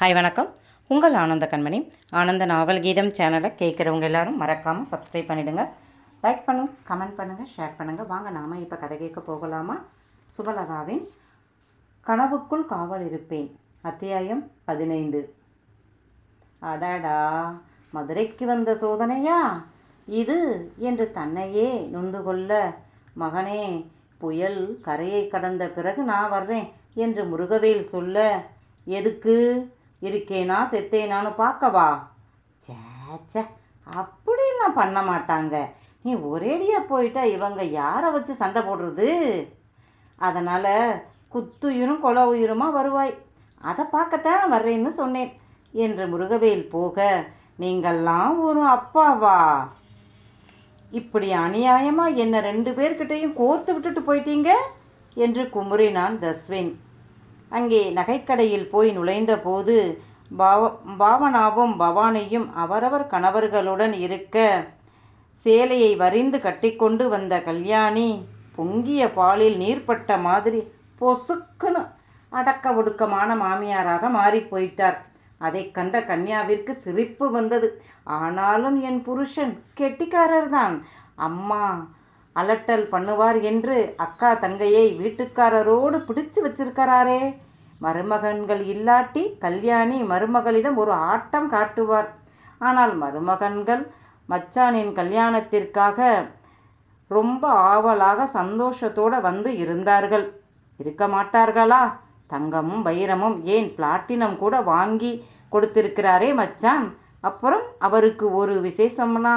Hi வணக்கம். உங்கள் ஆனந்த கண்மணி. ஆனந்த நாவல் கீதம் சேனலை கேட்குறவங்க எல்லாரும் மறக்காமல் சப்ஸ்கிரைப் பண்ணிவிடுங்க லைக் பண்ணுங்கள் கமெண்ட் பண்ணுங்கள் ஷேர் பண்ணுங்கள் வாங்க நாம் இப்போ கதை கேட்க போகலாமா? சுபலதாவின் கனவுக்குள் காவல் இருப்பேன். அத்தியாயம் பதினைந்து. அடடா மதுரைக்கு வந்த சோதனையா? இது என்று தன்னையே நொந்து கொள்ள மகனே புயல் கரையை கடந்த பிறகு நான் வர்றேன் என்று முருகவேல் சொல்ல எதுக்கு? இருக்கேனா செத்தேனான்னு பார்க்கவா? சேச்சே அப்படிலாம் பண்ண மாட்டாங்க. நீ ஒரேடியாக போயிட்டா இவங்க யாரை வச்சு சண்டை போடுறது? அதனால் குத்துயிரும் கொல உயிருமா வருவாய். அதை பார்க்கத்தான் வர்றேன்னு சொன்னேன். என்று முருகவேல் போக நீங்கள்லாம் ஒரு அப்பாவா? இப்படி அநியாயமாக என்னை ரெண்டு பேர்கிட்டையும் கோர்த்து விட்டுட்டு போயிட்டீங்க? என்று குமுறினான் தஸ்வின். அங்கே நகைக்கடையில் போய் நுழைந்தபோது பாவ பாவனாவும் பவானியும் அவரவர் கணவர்களுடன் இருக்க சேலையை வரிந்து கட்டிக்கொண்டு வந்த கல்யாணி பொங்கிய பாலில் நீர்பட்ட மாதிரி பொசுக்குன்னு அடக்க ஒடுக்கமான மாமியாராக மாறி போயிட்டார் அதைக் கண்ட கன்யாவிற்கு சிரிப்பு வந்தது. ஆனாலும் என் புருஷன் கெட்டிக்காரர்தான். அம்மா அலட்டல் பண்ணுவார் என்று அக்கா தங்கையை வீட்டுக்காரரோடு பிடிச்சு வச்சிருக்கிறாரே. மருமகன்கள் இல்லாட்டி கல்யாணி மருமகளிடம் ஒரு ஆட்டம் காட்டுவார். ஆனால் மருமகன்கள் மச்சானின் கல்யாணத்திற்காக ரொம்ப ஆவலாக சந்தோஷத்தோடு வந்து இருந்தார்கள். இருக்க மாட்டார்களா? தங்கமும் வைரமும் ஏன் பிளாட்டினம் கூட வாங்கி கொடுத்திருக்கிறாரே மச்சான்? அப்புறம் அவருக்கு ஒரு விசேஷம்னா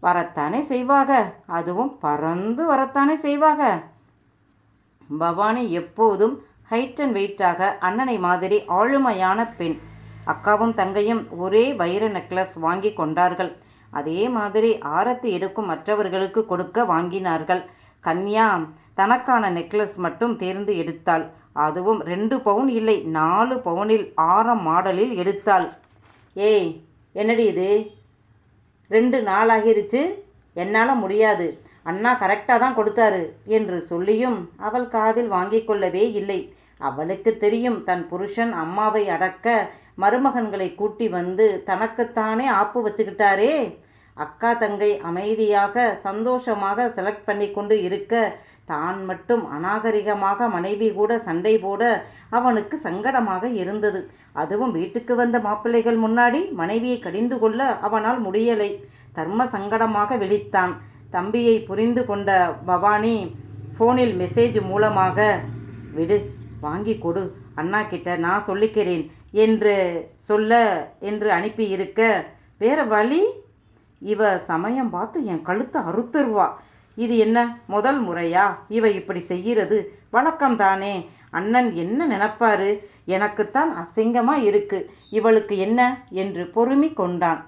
வரத்தானே செய்வாக? அதுவும் பறந்து வரத்தானே செய்வாக? பவானி எப்போதும் ஹைட் அண்ட் வெயிட்டாக அண்ணனை மாதிரி ஆளுமையான பெண். அக்காவும் தங்கையும் ஒரே வைர நெக்லஸ் வாங்கி கொண்டார்கள். அதே மாதிரி ஆரத்தி எடுக்கும் மற்றவர்களுக்கு கொடுக்க வாங்கினார்கள். கன்யா தனக்கான நெக்லஸ் மட்டும் தேர்ந்து எடுத்தாள். அதுவும் ரெண்டு பவுன் இல்லை நாலு பவுனில் ஆரம் மாடலில் எடுத்தாள். ஏய் என்னடி இது? ரெண்டு நாள் ஆகிருச்சு என்னால் முடியாது. அண்ணா கரெக்டாக தான் கொடுத்தாரு என்று சொல்லியும் அவள் காதில் வாங்கிக் கொள்ளவே இல்லை. அவளுக்கு தெரியும் தன் புருஷன் அம்மாவை அடக்க மருமகன்களை கூட்டி வந்து தனக்குத்தானே ஆப்பு வச்சுக்கிட்டாரே. அக்கா தங்கை அமைதியாக சந்தோஷமாக செலக்ட் பண்ணி கொண்டு இருக்க தான் மட்டும் அநாகரிகமாக மனைவி கூட சண்டை போட அவனுக்கு சங்கடமாக இருந்தது. அதுவும் வீட்டுக்கு வந்த மாப்பிள்ளைகள் முன்னாடி மனைவியை கடிந்து கொள்ள அவனால் முடியலை. தர்ம சங்கடமாக விழித்தான். தம்பியை புரிந்து கொண்ட பவானி ஃபோனில் மெசேஜ் மூலமாக விடு வாங்கி கொடு. அண்ணா கிட்ட நான் சொல்லிக்கிறேன் என்று சொல்ல என்று அனுப்பி இருக்க வேற வழி? இவ சமயம் பார்த்து என் கழுத்தை அறுத்துருவா. இது என்ன முதல் முறையா? இவ இப்படி செய்கிறது. வழக்கம்தானே. அண்ணன் என்ன நினைப்பாரு? எனக்குத்தான் அசிங்கமாக இருக்கு. இவளுக்கு என்ன? என்று பொறுமி கொண்டான்.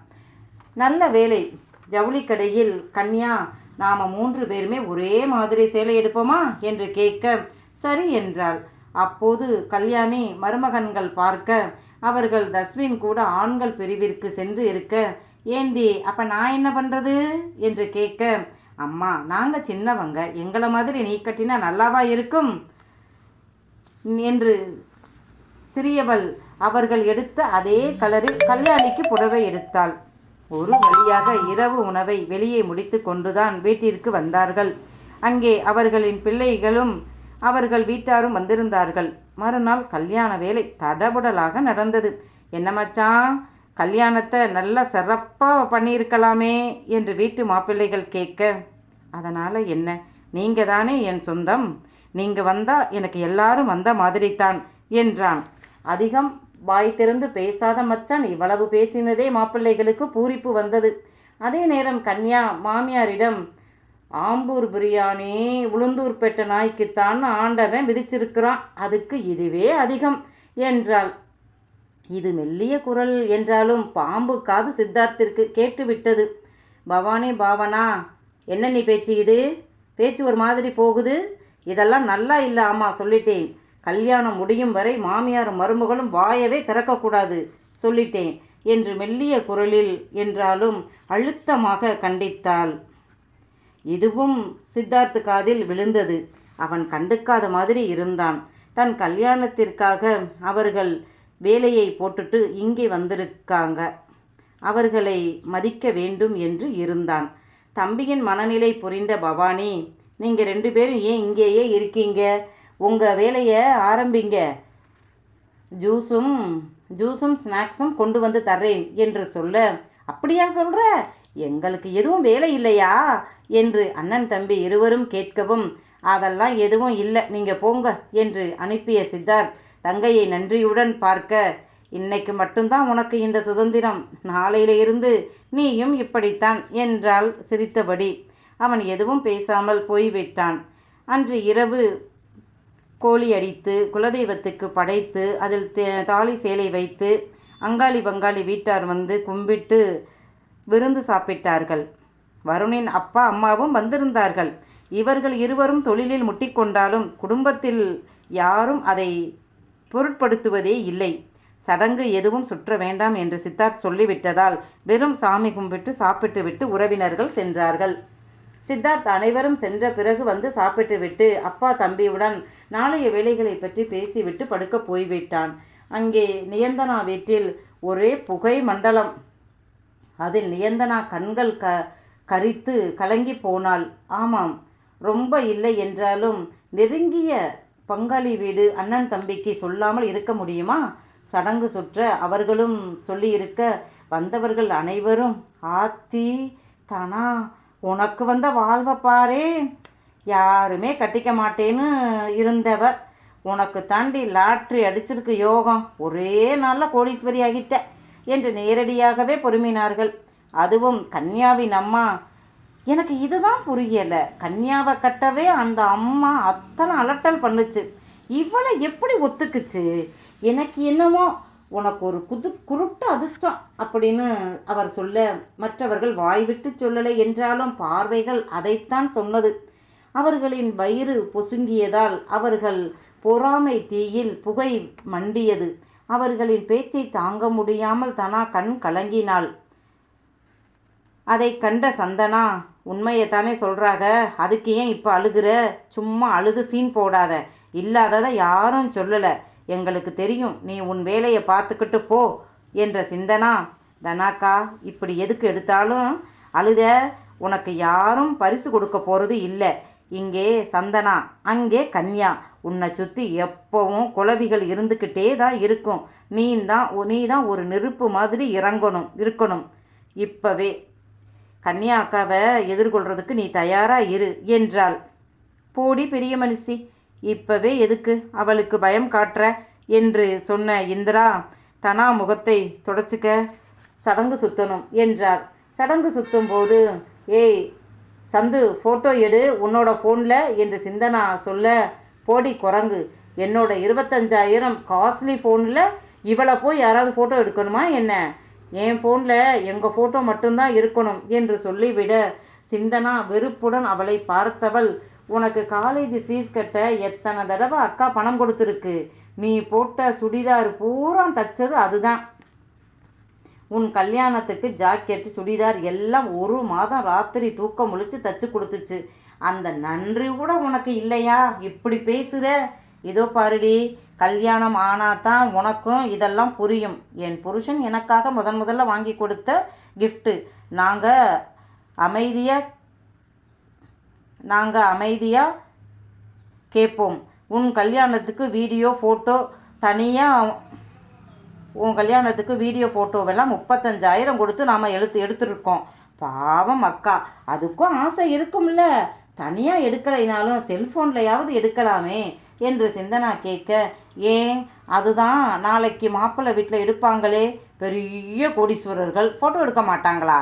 நல்ல வேலை ஜவுளி கடையில் கன்யா நாம் மூன்று பேருமே ஒரே மாதிரி சேலை எடுப்போமா? என்று கேட்க சரி என்றாள். அப்போது கல்யாணி மருமகன்கள் பார்க்க அவர்கள் தஸ்வின் கூட ஆண்கள் பிரிவிற்கு சென்று இருக்க ஏண்டி அப்போ நான் என்ன பண்ணுறது என்று கேட்க அம்மா நாங்கள் சின்னவங்க எங்களை மாதிரி நீ கட்டினா நல்லாவா இருக்கும்? என்று சிறியவள் அவர்கள் எடுத்த அதே கலரில் கல்யாணிக்கு புடவை எடுத்தாள். ஒரு வழியாக இரவு உணவை வெளியே முடித்து கொண்டுதான் வீட்டிற்கு வந்தார்கள். அங்கே அவர்களின் பிள்ளைகளும் அவர்கள் வீட்டாரும் வந்திருந்தார்கள். மறுநாள் கல்யாண வேலை தடபுடலாக நடந்தது. என்ன மச்சான்? கல்யாணத்தை நல்லா சிறப்பாக பண்ணியிருக்கலாமே என்று வீட்டு மாப்பிள்ளைகள் கேட்க அதனால் என்ன? நீங்கள் தானே என் சொந்தம். நீங்கள் வந்தால் எனக்கு எல்லாரும் வந்த மாதிரி தான் என்றான். அதிகம் வாய் திறந்து பேசாத மச்சான் இவ்வளவு பேசினதே மாப்பிள்ளைகளுக்கு பூரிப்பு வந்தது. அதே நேரம் கன்யா மாமியாரிடம் ஆம்பூர் பிரியாணி உளுந்தூர் பெட்ட நாய்க்குத்தான் ஆண்டவன் விதிச்சிருக்கிறான். அதுக்கு இதுவே அதிகம் என்றாள். இது மெல்லிய குரல் என்றாலும் பாம்பு காது சித்தார்த்திற்கு கேட்டுவிட்டது. பவானி பாவனா என்ன நீ பேச்சு இது? பேச்சு ஒரு மாதிரி போகுது. இதெல்லாம் நல்லா இல்லை ஆமாம் சொல்லிட்டேன். கல்யாணம் முடியும் வரை மாமியாரும் மருமகளும் வாயவே திறக்கக்கூடாது சொல்லிட்டேன் என்று மெல்லிய குரலில் என்றாலும் அழுத்தமாக கண்டித்தாள். இதுவும் சித்தார்த்து காதில் விழுந்தது. அவன் கண்டுக்காத மாதிரி இருந்தான். தன் கல்யாணத்திற்காக அவர்கள் வேலையை போட்டுட்டு இங்கே வந்திருக்காங்க. அவர்களை மதிக்க வேண்டும் என்று இருந்தான். தம்பியின் மனநிலை புரிந்த பவானி நீங்கள் ரெண்டு பேரும் ஏன் இங்கேயே இருக்கீங்க? உங்கள் வேலையை ஆரம்பிங்க. ஜூஸும் ஜூஸும் ஸ்நாக்ஸும் கொண்டு வந்து தர்றேன் என்று சொல்ல அப்படியா சொல்கிற எங்களுக்கு எதுவும் வேலை இல்லையா? என்று அண்ணன் தம்பி இருவரும் கேட்கவும் அதெல்லாம் எதுவும் இல்லை. நீங்கள் போங்க என்று அனுப்பிய சித்தார்த் தங்கையை நன்றியுடன் பார்க்க இன்னைக்கு மட்டும்தான் உனக்கு இந்த சுதந்திரம். நாளையில இருந்து நீயும் இப்படித்தான் என்றாள் சிரித்தபடி. அவன் எதுவும் பேசாமல் போய்விட்டான். அன்று இரவு கோழி அடித்து குலதெய்வத்துக்கு படைத்து அதில் தாலி சேலை வைத்து அங்காளி பங்காளி வீட்டார் வந்து கும்பிட்டு விருந்து சாப்பிட்டார்கள். வருணின் அப்பா அம்மாவும் வந்திருந்தார்கள். இவர்கள் இருவரும் தொழிலில் முட்டிக்கொண்டாலும் குடும்பத்தில் யாரும் அதை பொருட்படுத்துவதே இல்லை. சடங்கு எதுவும் சுற்ற வேண்டாம் என்று சித்தார்த் சொல்லிவிட்டதால் வெறும் சாமி கும்பிட்டு சாப்பிட்டுவிட்டு உறவினர்கள் சென்றார்கள். சித்தார்த் அனைவரும் சென்ற பிறகு வந்து சாப்பிட்டுவிட்டு அப்பா தம்பியுடன் நாளைய வேலைகளை பற்றி பேசிவிட்டு படுக்க போய்விட்டான். அங்கே நியந்தனா வீட்டில் ஒரே புகை மண்டலம். அதில் நியந்தனா கண்கள் க கரித்து கலங்கி போனாள். ஆமாம் ரொம்ப இல்லை என்றாலும் நெருங்கிய பங்காளி வீடு அண்ணன் தம்பிக்கு சொல்லாமல் இருக்க முடியுமா? சடங்கு சுற்ற அவர்களும் சொல்லியிருக்க வந்தவர்கள் அனைவரும் ஆத்தி தனா உனக்கு வந்த வாழ்வை பாரே. யாருமே கட்டிக்க மாட்டேன்னு இருந்தவ உனக்கு தாண்டி லாட்ரி அடிச்சிருக்கு யோகம். ஒரே நாளில் கோடீஸ்வரி ஆகிட்ட என்று நேரடியாகவே பொறுமினார்கள். அதுவும் கன்யாவின் அம்மா எனக்கு இதுதான் புரியலை. கன்யாவை கட்டவே அந்த அம்மா அத்தனை அலட்டல் பண்ணுச்சு. இவளை எப்படி ஒத்துக்குச்சு? எனக்கு என்னமோ உனக்கு ஒரு குது குருட்டு அதிர்ஷ்டம் அப்படின்னு அவர் சொல்ல மற்றவர்கள் வாய்விட்டு சொல்லலை என்றாலும் பார்வைகள் அதைத்தான் சொன்னது. அவர்களின் வயிறு பொசுங்கியதால் அவர்கள் பொறாமை தீயில் புகை மண்டியது. அவர்களின் பேச்சை தாங்க முடியாமல் தனா கண் கலங்கினாள். அதை கண்ட சந்தனா உண்மையைத்தானே சொல்கிறாங்க அதுக்கு ஏன் இப்போ அழுகிற? சும்மா அழுது சீன் போடாத. இல்லாததை யாரும் சொல்லலை. எங்களுக்கு தெரியும். நீ உன் வேலையை பார்த்துக்கிட்டு போ என்ற சிந்தனா. தனாக்கா இப்படி எதுக்கு எடுத்தாலும் அழுத? உனக்கு யாரும் பரிசு கொடுக்க போகிறது இல்லை. இங்கே சந்தனா அங்கே கன்யா. உன்னை சுற்றி எப்போவும் குலவிகள் இருந்துக்கிட்டே தான் இருக்கும். நீ தான் நீ தான் ஒரு நெருப்பு மாதிரி இறங்கணும் இருக்கணும். இப்போவே கன்யா அக்காவை எதிர்கொள்றதுக்கு நீ தயாரா இரு என்றாள். போடி பெரிய மனுஷி இப்பவே எதுக்கு அவளுக்கு பயம் காட்டுற என்று சொன்ன இந்திரா தனா முகத்தை தொடச்சிக்க சடங்கு சுத்தணும் என்றார். சடங்கு சுத்தும் போது ஏய் சந்து ஃபோட்டோ எடு உன்னோட ஃபோனில் என்று சிந்தனா சொல்ல போடி குரங்கு என்னோட இருபத்தஞ்சாயிரம் காஸ்ட்லி ஃபோனில் இவளை போய் யாராவது ஃபோட்டோ எடுக்கணுமா என்ன? என் ஃபோனில் எங்கள் ஃபோட்டோ மட்டும்தான் இருக்கணும் என்று சொல்லிவிட சிந்தனா வெறுப்புடன் அவளை பார்த்தவள் உனக்கு காலேஜ் ஃபீஸ் கட்ட எத்தனை தடவை அக்கா பணம் கொடுத்துருக்கு? நீ போட்ட சுடிதார் பூரா தச்சது அதுதான். உன் கல்யாணத்துக்கு ஜாக்கெட் சுடிதார் எல்லாம் ஒரு மாதம் ராத்திரி தூக்கம் முழிச்சு தச்சு கொடுத்துச்சு. அந்த நன்றி கூட உனக்கு இல்லையா? இப்படி பேசுகிற இதோ பாருடி கல்யாணம் ஆனால் உனக்கும் இதெல்லாம் புரியும். என் புருஷன் எனக்காக முதன் முதல்ல வாங்கி கொடுத்த கிஃப்ட்டு நாங்கள் அமைதியாக நாங்கள் அமைதியாக கேட்போம். உன் கல்யாணத்துக்கு வீடியோ ஃபோட்டோ தனியாக உன் கல்யாணத்துக்கு வீடியோ ஃபோட்டோவெல்லாம் முப்பத்தஞ்சாயிரம் கொடுத்து நாம் எடுத்து எடுத்துருக்கோம். பாவம் அக்கா அதுக்கும் ஆசை இருக்கும்ல. தனியாக எடுக்கலைனாலும் செல்ஃபோன்லையாவது எடுக்கலாமே. என்று சிந்தனா கேட்க ஏன் அதுதான் நாளைக்கு மாப்பிள்ளை வீட்டில் எடுப்பாங்களே? பெரிய கோடீஸ்வரர்கள் ஃபோட்டோ எடுக்க மாட்டாங்களா?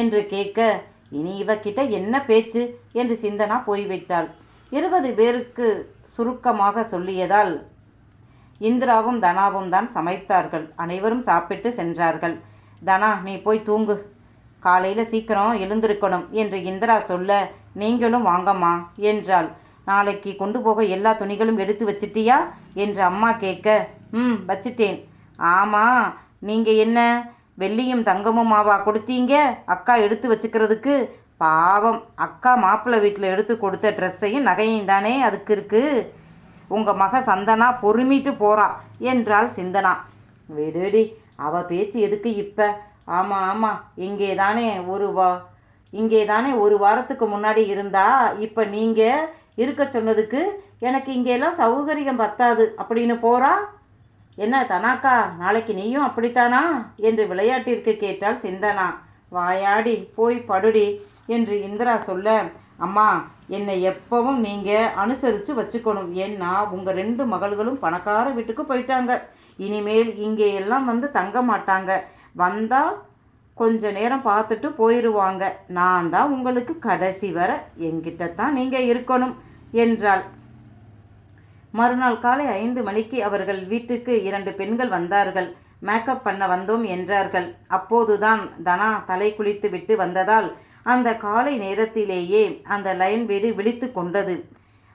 என்று கேட்க இனி இவக்கிட்ட என்ன பேச்சு? என்று சிந்தனா போய்விட்டாள். இருபது பேருக்கு சுருக்கமாக சொல்லியதால் இந்திராவும் தனாவும் தான் சமைத்தார்கள். அனைவரும் சாப்பிட்டு சென்றார்கள். தனா நீ போய் தூங்கு. காலையில் சீக்கிரம் எழுந்திருக்கணும் என்று இந்திரா சொல்ல நீங்களும் வாங்கம்மா என்றாள். நாளைக்கு கொண்டு போக எல்லா துணிகளும் எடுத்து வச்சிட்டியா? என்று அம்மா கேட்க ம் வச்சிட்டேன். ஆமாம் நீங்கள் என்ன? வெள்ளியும் தங்கமும் மாவா கொடுத்தீங்க? அக்கா எடுத்து வச்சுக்கிறதுக்கு? பாவம் அக்கா மாப்பிள்ளை வீட்டில் எடுத்து கொடுத்த ட்ரெஸ்ஸையும் நகையும் தானே அதுக்கு இருக்குது உங்கள் மக சந்தனா பொறுமிட்டு போகிறா என்றாள் சிந்தனா. விடுடி அவ பேச்சு எதுக்கு இப்போ? ஆமாம் ஆமாம் இங்கே தானே ஒரு வா இங்கே தானே ஒரு வாரத்துக்கு முன்னாடி இருந்தா இப்போ நீங்கள் இருக்க சொன்னதுக்கு எனக்கு இங்கெல்லாம் சௌகரியம் பத்தாது. அப்படின்னு போறா? என்ன தனாக்கா நாளைக்கு நீயும் அப்படித்தானா? என்று விளையாட்டிற்கு கேட்டால் சிந்தனா. வாயாடி போய் படுடி என்று இந்திரா சொல்ல அம்மா என்னை எப்பவும் நீங்கள் அனுசரித்து வச்சுக்கணும். ஏன்னா உங்கள் ரெண்டு மகள்களும் பணக்கார வீட்டுக்கு போயிட்டாங்க. இனிமேல் இங்கே எல்லாம் வந்து தங்க மாட்டாங்க. வந்தால் கொஞ்ச நேரம் பார்த்துட்டு போயிடுவாங்க நான் தான் உங்களுக்கு கடைசி வரை. என்கிட்ட தான் நீங்கள் இருக்கணும். என்றாள். மறுநாள் காலை ஐந்து மணிக்கு அவர்கள் வீட்டுக்கு இரண்டு பெண்கள் வந்தார்கள். மேக்கப் பண்ண வந்தோம் என்றார்கள். அப்போதுதான் தனா தலை குளித்து விட்டு வந்ததால் அந்த காலை நேரத்திலேயே அந்த லைன் வீடு விழித்து கொண்டது.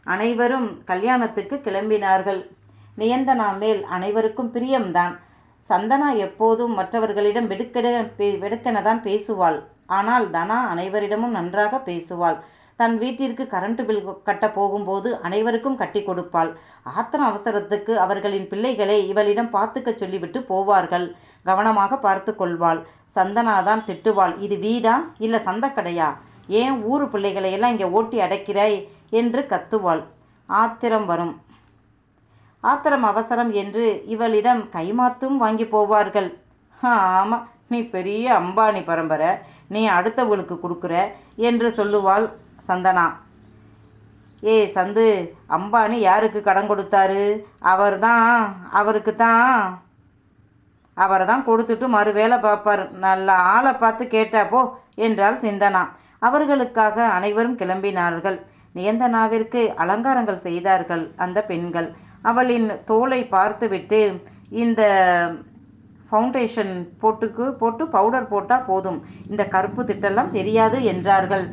அனைவரும் கல்யாணத்துக்கு கிளம்பினார்கள். நியந்தனா மேல் அனைவருக்கும் பிரியம்தான். சந்தனா எப்போதும் மற்றவர்களிடம் வெடுக்கென பே வெடுக்கென தான் பேசுவாள். ஆனால் தனா அனைவரிடமும் நன்றாக பேசுவாள். தன் வீட்டிற்கு கரண்ட் பில் கட்ட போகும்போது அனைவருக்கும் கட்டி கொடுப்பாள். ஆத்திரம் அவசரத்துக்கு அவர்களின் பிள்ளைகளை இவளிடம் பார்த்துக்க சொல்லிவிட்டு போவார்கள். கவனமாக பார்த்து கொள்வாள். சந்தனா தான் திட்டுவாள். இது வீடா? இல்லை சந்தக்கடையா? ஏன் ஊரு பிள்ளைகளையெல்லாம் இங்கே ஓட்டி அடைக்கிறாய்? என்று கத்துவாள். ஆத்திரம் வரும். ஆத்திரம் அவசரம் என்று இவளிடம் கைமாத்தும் வாங்கி போவார்கள். ஆமாம் நீ பெரிய அம்பானி பரம்பரை. நீ அடுத்தவளுக்கு கொடுக்குற என்று சொல்லுவாள். சந்தனா. ஏ சந்து அம்பானி யாருக்கு கடன் கொடுத்தாரு? அவர் தான் அவருக்கு தான் அவரை தான் கொடுத்துட்டு மறு வேலை பார்ப்பார். நல்ல ஆளை பார்த்து கேட்டாப்போ என்றால் என்றாள் சிந்தனா. அவர்களுக்காக அனைவரும் கிளம்பினார்கள். நியந்தனாவிற்கு அலங்காரங்கள் செய்தார்கள் அந்த பெண்கள். அவளின் தோலை பார்த்துவிட்டு இந்த ஃபவுண்டேஷன் போட்டுக்கு போட்டு பவுடர் போட்டால் போதும். இந்த கருப்பு திட்டெல்லாம் தெரியாது என்றார்கள்.